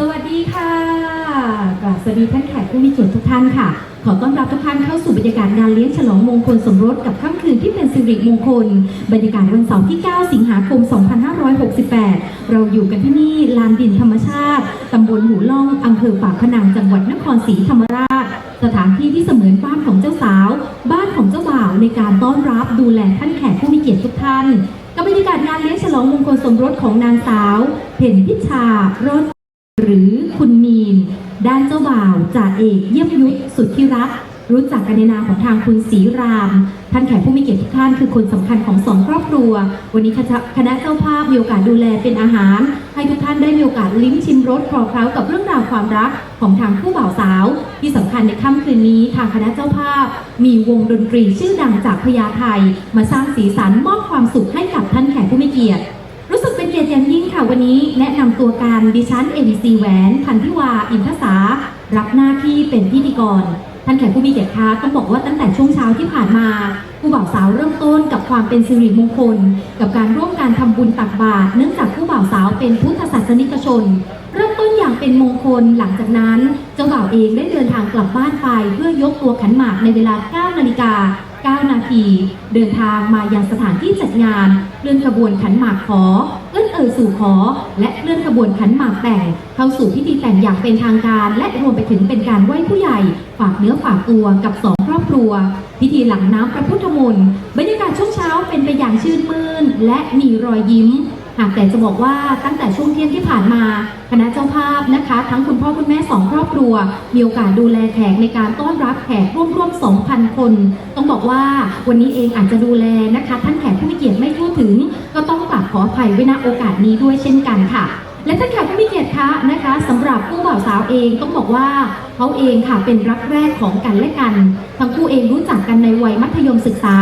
สวัสดีค่ะกราบสวัสดีท่านแขกผู้มีเกียรติทุกท่านค่ะ ขอต้อนรับทุกท่านเข้าสู่บรรยากาศงานเลี้ยงฉลองมงคลสมรสกับค่ำคืนที่เป็นสิริมงคล บรรยากาศวันเสาร์ที่ 9 สิงหาคม 2568 เราอยู่กันที่นี่ลานดินธรรมชาติ ตำบลหูล่องอำเภอปากพนังจังหวัดนครศรีธรรมราช สถานที่ที่เสมือนบ้านของเจ้าสาว บ้านของเจ้าบ่าวในการต้อนรับดูแลท่านแขกผู้มีเกียรติทุกท่านกับบรรยากาศงานเลี้ยงฉลองมงคลสมรสของนางสาว เพ็ญพิชา รอด หรือคุณมีน ด้านเจ้าบ่าวจ่าเอกเยี่ยมยุทธสุดที่รัก รู้จักกันในนามของทางคุณศรีราม ท่านแขกผู้มีเกียรติทุกท่านคือคนสำคัญของสองครอบครัว วันนี้คณะเจ้าภาพมีโอกาสดูแลเป็นอาหาร ให้ทุกท่านได้มีโอกาสลิ้มชิมรสคลอเคล้ากับเรื่องราวความรักของทางผู้บ่าวสาว ที่สำคัญในค่ำคืนนี้ทางคณะเจ้าภาพ มีวงดนตรีชื่อดังจากพญาไทมาสร้างสีสันมอบความสุขให้กับท่านแขกผู้มีเกียรติ กียรติอย่างยิ่งค่ะวันนี้แนะนำตัวการดิฉันเอ็มซีแหวนพันธิวาอินทสารับหน้าที่เป็นพิธีกร ท่านแขกผู้มีเกียรติคะต้องบอกว่าตั้งแต่ช่วงเช้าที่ผ่านมาผู้บ่าวสาวเริ่มต้นกับความเป็นสิริมงคล กับการร่วมการทำบุญตักบาตรเนื่องจากผู้บ่าวสาวเป็นพุทธศาสนิกชน เริ่มต้นอย่างเป็นมงคลหลังจากนั้น เจ้าบ่าวเองได้เดินทางกลับบ้านไป เพื่อยกตัวขันหมากในเวลา 9 นาฬิกา9 นาที เดินทางมายังสถานที่จัดงานเคลื่อนขบวนขันหมากขอ เอ่ยสู่ขอ และเคลื่อนขบวนขันหมากแต่งเข้าสู่พิธีแต่งอย่างเป็นทางการ และรวมไปถึงเป็นการไหว้ผู้ใหญ่ ฝากเนื้อฝากตัวกับสองครอบครัว พิธีหลังน้ำพระพุทธมนต์บรรยากาศช่วงเช้าเป็นไปอย่างชื่นมื่น และมีรอยยิ้ม หากแต่จะบอกว่าตั้งแต่ช่วงเที่ยงที่ผ่านมาคณะเจ้าภาพนะคะ ทั้งคุณพ่อคุณแม่สองครอบครัว มีโอกาสดูแลแขกในการต้อนรับแขกร่วมร่วม2,000 คน ต้องบอกว่าวันนี้เองอาจจะดูแลนะคะ ท่านแขกผู้มีเกียรติไม่ทั่วถึง ก็ต้องกราบขออภัยไว้ณโอกาสนี้ด้วยเช่นกันค่ะ และท่านแขกผู้มีเกียรติคะนะคะสำหรับผู้บ่าวสาวเองต้องบอกว่าเขาเองค่ะเป็นรักแรกของกันและกัน ทั้งคู่เองรู้จักกันในวัยมัธยมศึกษา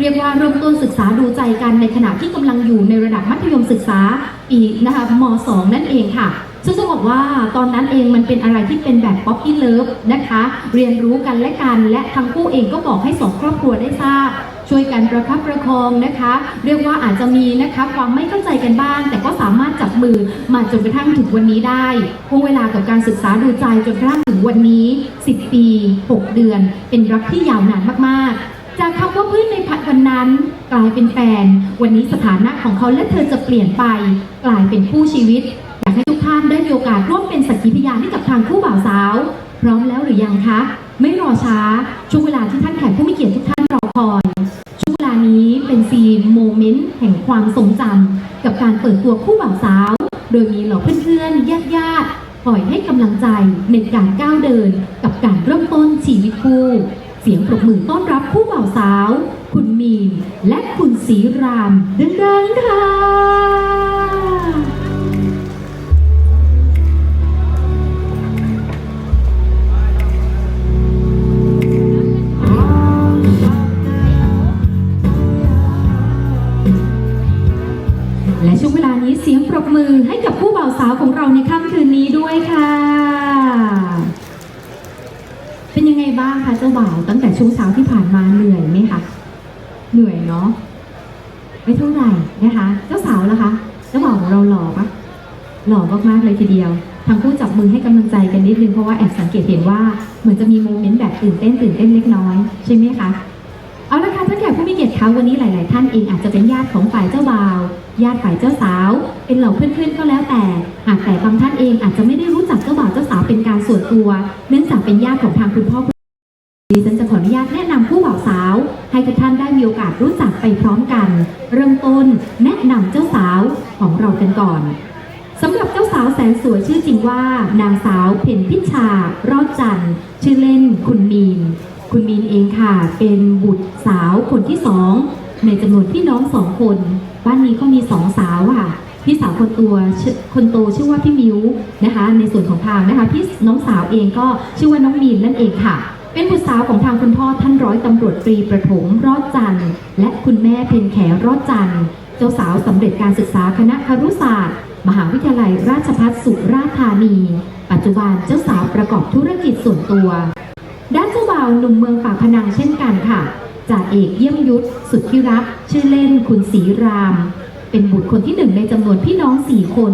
เรียกว่าเริ่มต้นศึกษาดูใจกันในขณะที่กำลังอยู่ในระดับมัธยมศึกษาปีกนะคะม .2 นั่นเองค่ะซึ่งจะบอกว่าตอนนั้นเองมันเป็นอะไรที่เป็นแบบป๊อปปี้เลิฟนะคะ เรียนรู้กันและกัน และทั้งคู่เองก็บอกให้สองครอบครัวได้ทราบ ช่วยกันประคับประคองนะคะ เรียกว่าอาจจะมีนะคะความไม่เข้าใจกันบ้าง แต่ก็สามารถจับมือมาจนกระทั่งถึงวันนี้ได้ห่วงเวลากับการศึกษาดูใจจนกระทั่งถึงวันนี้ 10 ปี 6 เดือน เป็นรักที่ยาวนานมากๆ จากคำว่าเพื่อนในพัดวันนั้นกลายเป็นแฟน วันนี้สถานะของเขาและเธอจะเปลี่ยนไป กลายเป็นคู่ชีวิตอยากให้ทุกท่านได้มีโอกาสร่วมเป็นสักขีพยานให้กับทางคู่บ่าวสาว พร้อมแล้วหรือยังคะ ไม่รอช้าช่วงเวลาที่ท่านแขกผู้มีเกียรติทุกท่านรอคอยช่วงเวลานี้เป็นซีนโมเมนต์แห่งความทรงจำกับการเปิดตัวคู่บ่าวสาว โดยมีเหล่าเพื่อนๆญาติญาติคอยให้กำลังใจในการก้าวเดิน กับการเริ่มต้นชีวิตคู่เสียงปรบมือต้อนรับคู่บ่าวสาว คุณมีนและคุณศรีรามดังๆค่ะ ได้ค่ะ เป็นยังไงบ้างคะเจ้าบ่าวตั้งแต่ช่วงเช้าที่ผ่านมาเหนื่อยไหมคะเหนื่อยเนาะไม่เท่าไหร่นะคะ เจ้าสาวล่ะคะเจ้าบ่าวของเราหล่อปะหล่อมากๆเลยทีเดียวทั้งคู่จับมือให้กำลังใจกันนิดนึงเพราะว่าแอบสังเกตเห็นว่าเหมือนจะมีโมเมนต์แบบตื่นเต้นตื่นเต้นเล็กน้อยใช่ไหมคะ เอาละค่ะท่านแขกผู้มีเกียรติคะวันนี้หลาย ๆ ท่านเองอาจจะเป็นญาติของฝ่ายเจ้าบ่าว ญาติฝ่ายเจ้าสาว เป็นเหล่าเพื่อน ๆ ก็แล้วแต่ หากแต่บางท่านเองอาจจะไม่ได้รู้จักเจ้าบ่าวเจ้าสาวเป็นการส่วนตัว เนื่องจากเป็นญาติของทางคุณพ่อคุณดิฉันจะขออนุญาตแนะนำผู้บ่าวสาว ให้ทุกท่านได้มีโอกาสรู้จักไปพร้อมกัน เริ่มต้นแนะนำเจ้าสาวของเรากันก่อนสำหรับเจ้าสาวแสนสวยชื่อจริงว่า นางสาวเพ็ญพิชารอดจันทร์ชื่อเล่นคุณมีน คุณมีนเองค่ะ เป็นบุตรสาวคนที่สองในจำนวนพี่น้องสองคน บ้านนี้ก็มีสองสาวค่ะ พี่สาวคนตัวคนโตชื่อว่าพี่มิวนะคะ ในส่วนของทางนะคะพี่น้องสาวเองก็ชื่อว่าน้องมีนนั่นเองค่ะ เป็นบุตรสาวของทางคุณพ่อท่านร้อยตำรวจตรีประถมรอดจันทร์และคุณแม่เพ็ญแขรอดจันทร์เจ้าสาวสำเร็จการศึกษาคณะครุศาสตร์ มหาวิทยาลัยราชภัฏสุราษฎร์ธานี ปัจจุบันเจ้าสาวประกอบธุรกิจส่วนตัวด้านเจ้าาวหนุ่มเมืองปากพนังเช่นกันค่ะจ่าเอกเยี่ยมยุทธสุดที่รัก ชื่อเล่นคุณศรีราม เป็นบุตรคนที่หนึ่งในจำนวนพี่น้องสี่คน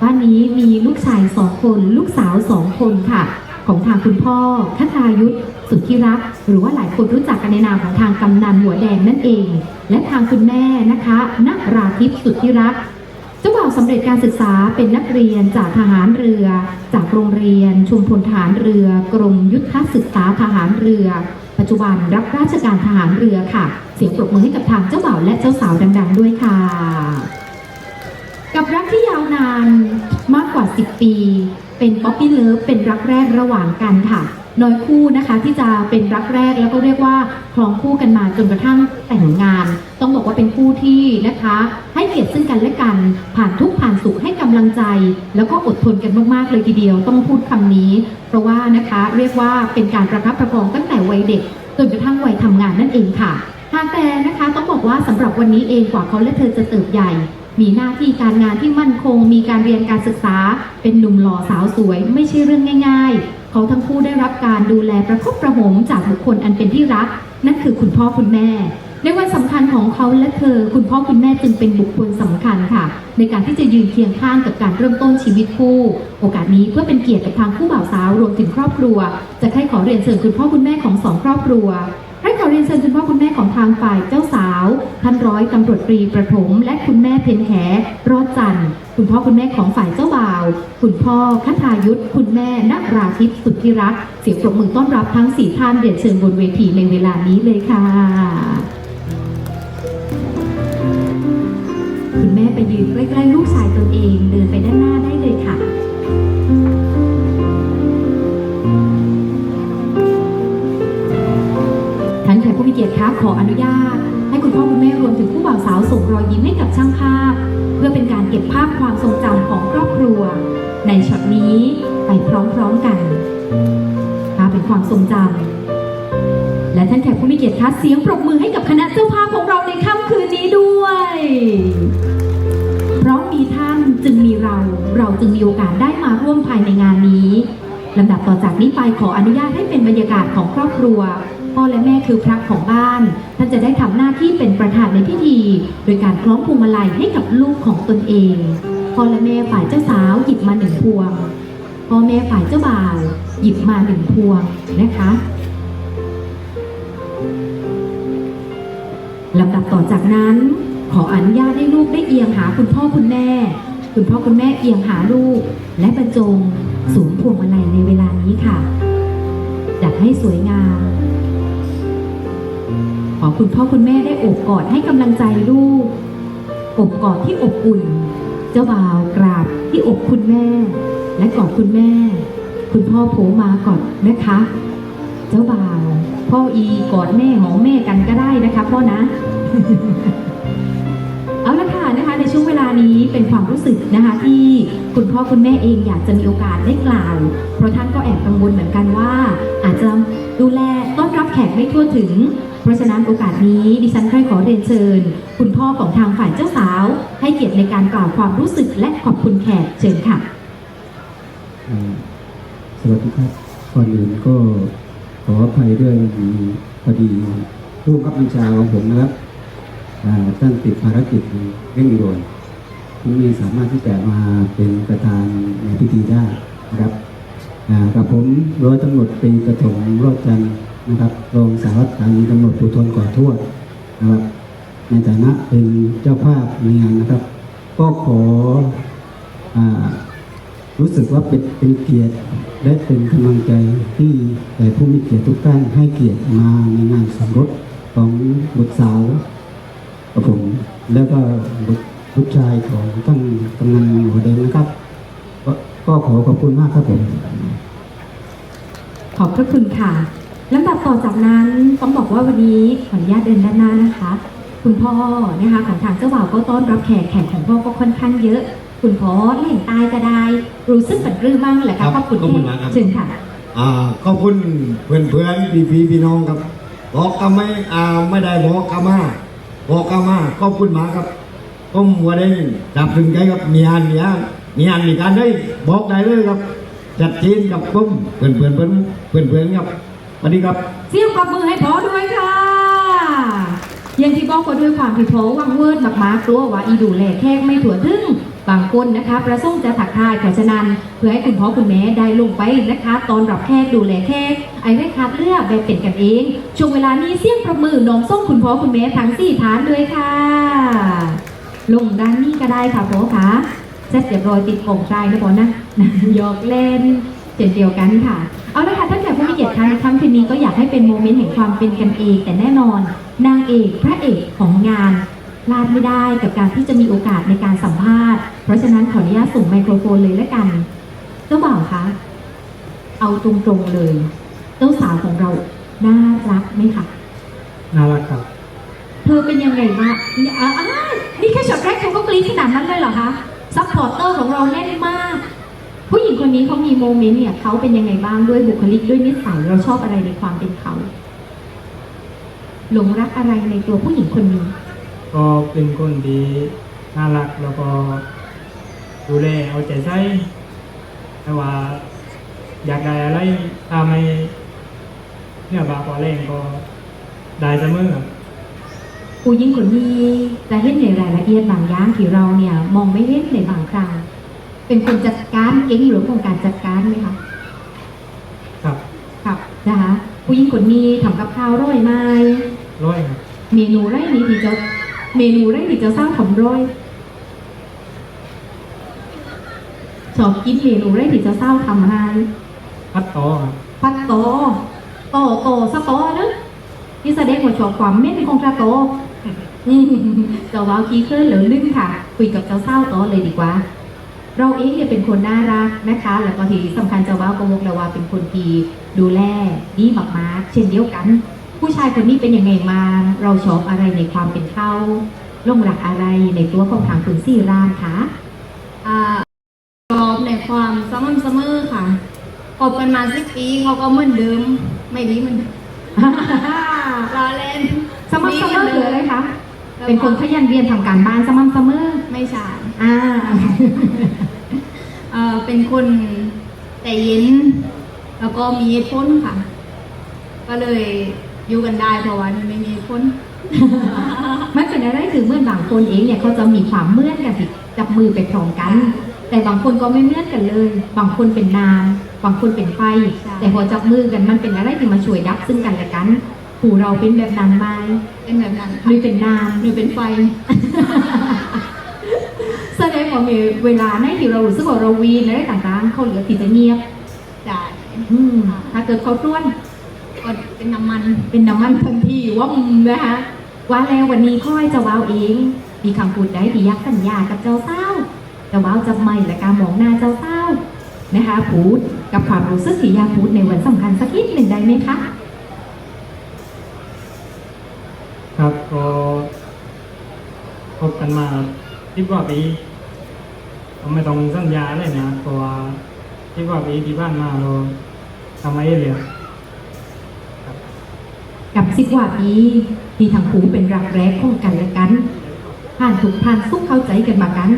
บ้านนี้มีลูกชายสองคน ลูกสาวสองคนค่ะ ของทางคุณพ่อคทายุทธสุดทธิรัก หรือว่าหลายคนรู้จักกันในนามของทางกำนันหัวแดงนั่นเอง และทางคุณแม่นะคะนราทิพย์สุดทธิรัก จ้าบ่าวสำเร็จการศึกษาเป็นนักเรียนจากทหารเรือ จากโรงเรียน ชุมพลทหารเรือกรมยุทธศึกษาทหารเรือ ปัจจุบันรับราชการทหารเรือค่ะ เสียงปรบมือให้กับทางเจ้าบ่าวและเจ้าสาวดัง ๆ ด้วยค่ะ กับรักที่ยาวนานมากกว่า 10 ปี เป็นป๊อปปี้เลิฟเป็นรักแรกระหว่างกันค่ะน้อยคู่นะคะที่จะเป็นรักแรกแล้วก็เรียกว่าครองคู่กันมาจนกระทั่งแต่งงาน ต้องบอกว่าเป็นคู่ที่นะคะ กียรติซึ่งกันและกัน ผ่านทุกผ่านสุขให้กำลังใจ แล้วก็อดทนกันมากๆเลยทีเดียวต้องพูดคำนี้ เพราะว่านะคะเรียกว่าเป็นการประคับประคองตั้งแต่วัยเด็กจนกระทั่งวัยทำงานนั่นเองค่ะหากแต่นะคะต้องบอกว่าสำหรับวันนี้เองกว่าเขาและเธอจะเติบใหญ่ มีหน้าที่การงานที่มั่นคง มีการเรียนการศึกษา เป็นหนุ่มหล่อสาวสวย ไม่ใช่เรื่องง่าย ๆ เขาทั้งคู่ได้รับการดูแลประคบประหงมจากบุคคลอันเป็นที่รัก นั่นคือคุณพ่อคุณแม่ ในวันสำคัญของเขาและเธอ คุณพ่อคุณแม่จึงเป็นบุคคลสำคัญค่ะ ในการที่จะยืนเคียงข้างกับการเริ่มต้นชีวิตคู่ โอกาสนี้เพื่อเป็นเกียรติกับทางคู่บ่าวสาวรวมถึงครอบครัว จะให้ขอเรียนเชิญคุณพ่อคุณแม่ของสองครอบครัวให้ขอเรียนเชิญคุณพ่อคุณแม่ของทางฝ่ายเจ้าสาว ท่านร้อยตำรวจตรีประถม และคุณแม่เพนแหรอดจันทร์คุณพ่อคุณแม่ของฝ่ายเจ้าบ่าว คุณพ่อคทายุทธคุณแม่นราทิพย์สุทธิรักษ์เสียงปรบมือต้อนรับทั้งสี่ท่านเรียนเชิญบนเวทีในเวลานี้เลยค่ะ แม่ไปยืนใกล้ๆลูกชายตนเองเดินไปด้านหน้าได้เลยค่ะท่านแขกผู้มีเกียรติครับขออนุญาต ให้คุณพ่อคุณแม่รวมถึงผู้บ่าวสาวส่งรอยยิ้มให้กับช่างภาพ เพื่อเป็นการเก็บภาพความทรงจำของครอบครัว ในช็อตนี้ไปพร้อมๆกันภาพเป็นความทรงจำและท่านแขกผู้มีเกียรติครับเสียงปรบมือให้กับคณะเจ้าภาพของเราในค่ำคืนนี้ด้วย จึงมีเรา เราจึงมีโอกาสได้มาร่วมภายในงานนี้ลำดับต่อจากนี้ไปขออนุญาตให้เป็นบรรยากาศของครอบครัว พ่อและแม่คือพระของบ้าน ท่านจะได้ทำหน้าที่เป็นประธานในพิธี โดยการคล้องพวงมาลัยให้กับลูกของตนเอง พ่อและแม่ฝ่ายเจ้าสาวหยิบมาหนึ่งพวง พ่อแม่ฝ่ายเจ้าบ่าวหยิบมาหนึ่งพวงนะคะลำดับต่อจากนั้น ขออนุญาตให้ลูกได้เอียงหาคุณพ่อคุณแม่ คุณพ่อคุณแม่เอียงหาลูก และบรรจงสวมพวงมาลัยในเวลานี้ค่ะจัดให้สวยงาม ขอคุณพ่อคุณแม่ได้โอบกอดให้กำลังใจลูก อบกอดที่อบอุ่น เจ้าบ่าวกราบที่อกคุณแม่ และกอดคุณแม่ คุณพ่อโผมากอดนะคะ เจ้าบ่าว พ่ออีกอดแม่หอมแม่กันก็ได้นะคะพ่อนะ ช่วงเวลานี้เป็นความรู้สึกนะคะที่คุณพ่อคุณแม่เองอยากจะมีโอกาสได้กล่าว เพราะท่านก็แอบกังวลเหมือนกันว่า อาจจะดูแลต้อนรับแขกไม่ทั่วถึง เพราะฉะนั้นโอกาสนี้ดิฉันใครขอเรียนเชิญ คุณพ่อของทางฝ่ายเจ้าสาว ให้เกียรติในการกล่าวความรู้สึกและขอบคุณแขกเชิญค่ะ สวัสดีครับก่อนอื่นก็ขออภัยด้วยพอดีผู้บังคับบัญชาของผมนะครับ ท่านติดภารกิจเร่งด่วนที่ไม่สามารถที่จะมาเป็นประธานในพิธีได้นะครับกับผมร้อยตำรวจตรีกระถมรอดจันนะครับรองสารวัตรการตำรวจภูธรก่อทั่วดนะครับในฐานะเป็นเจ้าภาพในงานนะครับ ก็ขออรู้สึกว่าเป็นเป็นเกียรติและเป็นกำลังใจที่แต่ผู้มีเกียรติทุกท่านให้เกียรติมาในงานสมรสของบุตรสาว กับผม แล้วก็บุตรลูกชายของท่านกำนันหัวแดงนะครับก็ก็ขอขอบคุณมากครับผม ขอบพระคุณค่ะลำดับต่อจากนั้นต้องบอกว่าวันนี้ขออนุญาตเดินด้านหน้านะคะ คุณพ่อนะคะของทางเจ้าบ่าวก็ต้อนรับแขกแขกของพ่อก็ค่อนข้างเยอะ คุณพ่อแหล่งตายก็ได้ รู้สึกเป็นรือมั่งแหละครัค่ะบขอบคุณขอบคุณมากครับเชิญค่ะอ่าขอบคุณเพื่อนเพื่อนพี่พี่พี่น้องครับ บอกกันไม่อ่าไม่ได้บอกกันมา บอกก้ามาขอบคุณมาครับก้มว่าได้จับถึงใจครับมีอันมีอันมีอันมีการได้บอกได้เลยครับ จัดจีนกับผมเพื่อนเพื่อนเพื่อนเพื่อนเพื่อนครับสวัสดีครับเสียงปรบมือให้พอด้วยค่ะอยังที่บอกก็ด้วยความที่พอวังเวิร์ดมากๆกลัวว่าอีดูแลแขกไม่ถั่วถึง บางคนนะคะประสงค์จะถักทายเพราะฉะนั้นเพื่อให้คุณพ่อคุณแม่ได้ลงไปนะคะ ตอนรับแขกดูแลแขกไอ้ได้คัดเลือกแบบเป็นกันเองช่วงเวลานี้เสี่ยงประมือน้องส่งคุณพ่อคุณแม่ทั้งสี่ฐานเลยค่ะ ลงด้านนี้ก็ได้ค่ะพ่อคะเสร็จเรียบร้อยติดกล่องใจนะพ่อนะยอกเล่นเช่นเดียวกันค่ะ เอาละค่ะท่านแขกผู้มีเกียรติคะในค่ำคืนนี้ก็อยากให้เป็นโมเมนต์แห่งความเป็นกันเองแต่แน่นอน นางเอกพระเอกของงาน พลาดไม่ได้กับการที่จะมีโอกาสในการสัมภาษณ์ เพราะฉะนั้นขออนุญาตส่งไมโครโฟนเลยแล้วกัน เจ้าบ่าวคะ เอาตรงๆเลย เจ้าสาวของเราน่ารักไหมคะ น่ารักครับ เธอเป็นยังไงบ้างเนี่ยอะอะนี่แค่ช็อตแรกเขาก็กรี๊ดขนาดนั้นเลยเหรอคะ ซัพพอร์ตเตอร์ของเราแน่นมาก ผู้หญิงคนนี้เขามีโมเมนต์เนี่ยเขาเป็นยังไงบ้างด้วยบุคลิกด้วยนิสัยเราชอบอะไรในความเป็นเขา หลงรักอะไรในตัวผู้หญิงคนนี้ ก็เป็นคนดีน่ารักแล้วก็ดูแลเอาใจใส่แต่ว่า อยากได้อะไรถ้าไม่เนี่ยบากกว่าแรงก็ได้เสมอครับ ผู้หญิงคนนี้จะเห็นในรายละเอียดบางอย่างที่เราเนี่ยมองไม่เห็นในบางครั้งเป็นคนจัดการเก่งหรือของการจัดการไหมคะครับ ครับนะคะผู้หญิงคนนี้ทำกับข้าวอร่อยไหมร้อยครับ เมนูไรนี้ที่จะ เมนูไรที่จะสร้างทำร้อยชอบกินเมนูไรที่จะสร้างทำให้พัดต่อครับพัดโตโตโตสะโตนะที่แสดงว่าชอบความเม่นของกระโตอืมเจ้าว้าวคีเคลื่อนเหลือลึ่งค่ะ คุยกับเจ้าเศร้าโตเลยดีกว่า เราเองเนี่ยเป็นคนน่ารักนะคะ แล้วก็ที่สำคัญเจ้าว้าวก็วกแล้วว่าเป็นคนที่ดูแลดีมากๆเช่นเดียวกัน ผู้ชายคนนี้เป็นยังไงมา เราชอบอะไรในความเป็นเขาลงหลักอะไรในตัวของทางคุณซี่รามคะอ่าชอบในความสม่ำเสมอค่ะคบกันมาสิบปีเขาก็เหมือนเดิม ไม่ดีเหมือนเดิมรอเล่นสม่ำเสมอคืออะไรคะเป็นคนขยันเรียนทำการบ้านสม่ำเสมอไม่ใช่อ่าเอ่อเป็นคนใจเย็นแล้วก็มีเหตุผลค่ะ ก็เลย อยู่กันได้เพราะว่ามันไม่มีเหตุผลไม่เป็นอะไรคือเมื่อบางคนเองเนี่ยเขาจะมีความเมื่อนกันที่จับมือไปพร้อมกัน แต่บางคนก็ไม่เมื่อนกันเลย บางคนเป็นน้ำบางคนเป็นไฟใช่แต่พอจับมือกันมันเป็นอะไรที่มาช่วยดับซึ่งกันและกันผู้เราเป็นแบบนั้นไหมเป็นแบบนั้นหค่ะรือเป็นน้ำหรือเป็นไฟแสดงว่ามีเวลาในที่เรารู้สึกว่าเราวีนอะไรต่างๆเขาเหลือที่จะเงียบจ่ายอืมถ้าเกิดเขาต้วน ก็เป็นน้ำมัน เป็นน้ำมันทันทีว่ามึงนะคะว่าแล้ววันนี้ค่อยจะว้าวเอง มีคำพูดใดที่ยากสัญญากับเจ้าเศร้าจะว้าวจะไม่และการมองหน้าเจ้าเศร้านะคะพูดกับความรู้สึกที่ยาพูดในวันสำคัญสักนิดหนึ่งได้ไหมคะครับก็คบกันมาสิบกว่าปีก็ไม่ต้องสัญญาอะไรนะเพราะว่าสิบกว่าปีที่บ้านมาเราทำไมเลยครับ กับสิบกว่าปีที่ทั้งคู่เป็นรักแร้ของกันและกัน ผ่านถูกผ่านสุขเข้าใจกันมากัน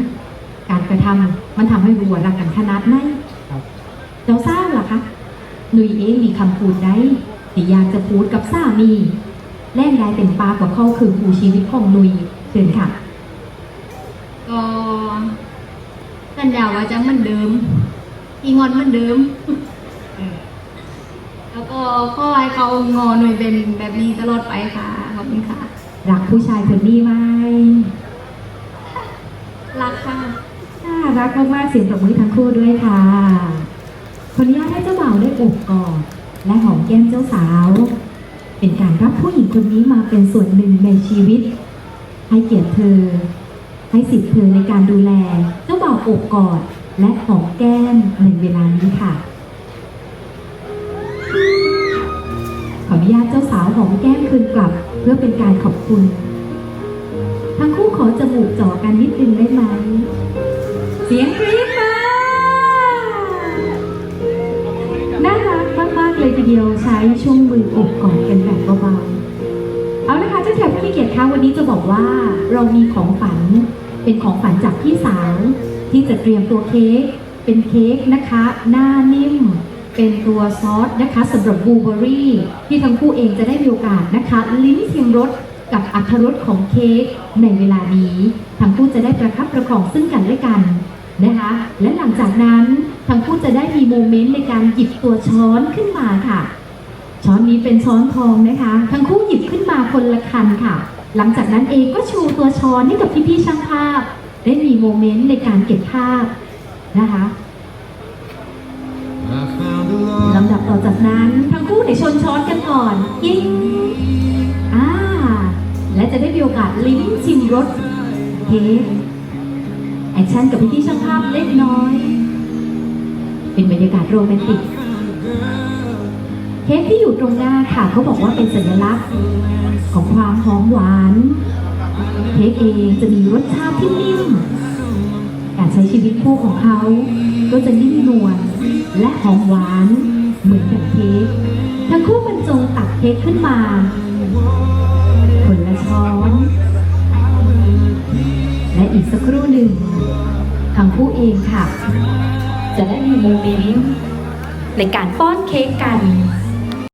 การกระทำมันทำให้รู้ว่ารักกันขนาดไหนครับเจ้าทราบเหรอคะหนุยเองมีคำพูดใดที่อยากจะพูดกับสามีแล่นได้เป็นปากกับเขาคือผู้ชีวิตของหนุยเชิญค่ะ ก็สัญญาว่าจะเหมือนเดิมอีงอนเหมือนเดิม แล้วก็ขอให้เขางอหน่วยเป็นแบบนี้ตลอดไปค่ะ ขอบคุณค่ะ รักผู้ชายคนนี้ไหมรักค่ะ น่ารักมากๆเสียงปรบมือทั้งคู่ด้วยค่ะขออนุญาตให้เจ้าบ่าวได้โอบกอดและหอมแก้มเจ้าสาว เป็นการรับผู้หญิงคนนี้มาเป็นส่วนหนึ่งในชีวิต ให้เกียรติเธอ ให้สิทธิ์เธอในการดูแล เจ้าบ่าวโอบกอดและหอมแก้มในเวลานี้ค่ะ ออนุญาตเจ้าสาวหอมแก้มคืนกลับ เพื่อเป็นการขอบคุณ ทั้งคู่ขอจมูกจ่อกันนิดนึงได้ไหม เสียงกรี๊ดมาน่ารักมากๆเลยทีเดียวใช้ช่วงมืออบกอดกันแบบเบาๆ เอาละค่ะเจ้าแขกผู้มีเกียรติคะวันนี้จะบอกว่าเรามีของฝัน เป็นของฝันจากพี่สาว ที่จะเตรียมตัวเค้กเป็นเค้กนะคะ หน้านิ่ม เป็นตัวซอสนะคะสำหรับบลูเบอรี่ที่ทั้งคู่เองจะได้มีโอกาสนะคะ ลิ้มชิมรสกับอัตรสของเค้กในเวลานี้ ทั้งคู่จะได้ประคับประคองซึ่งกันและกันนะคะ และหลังจากนั้นทั้งคู่จะได้มีโมเมนต์ในการหยิบตัวช้อนขึ้นมาค่ะ ช้อนนี้เป็นช้อนทองนะคะ ทั้งคู่หยิบขึ้นมาคนละคันค่ะ หลังจากนั้นเองก็ชูตัวช้อนให้กับพี่ๆช่างภาพ ได้มีโมเมนต์ในการเก็บภาพนะคะ จากนั้นทั้งคู่เดี๋ยชนช้อนกันก่อนยิ่งอ่าและจะได้มีโอกาสลิ้มชิมรสเค้กแอคชั่นกับพี่ๆช่างภาพเล็กน้อย เป็นบรรยากาศโรแมนติก เค้กที่อยู่ตรงหน้าค่ะเขาบอกว่าเป็นสัญลักษณ์ ของความหอมหวาน เค้กเองจะมีรสชาติที่นิ่มการใช้ชีวิตคู่ของเขาก็จะนิ่มนวลและหอมหวาน เหมือนกับเค้กทั้งคู่บรรจงตักเค้กขึ้นมา คนละช้อน และอีกสักครู่หนึ่งทั้งคู่เองค่ะ จะได้มีโมเมนต์ในการป้อนเค้กกัน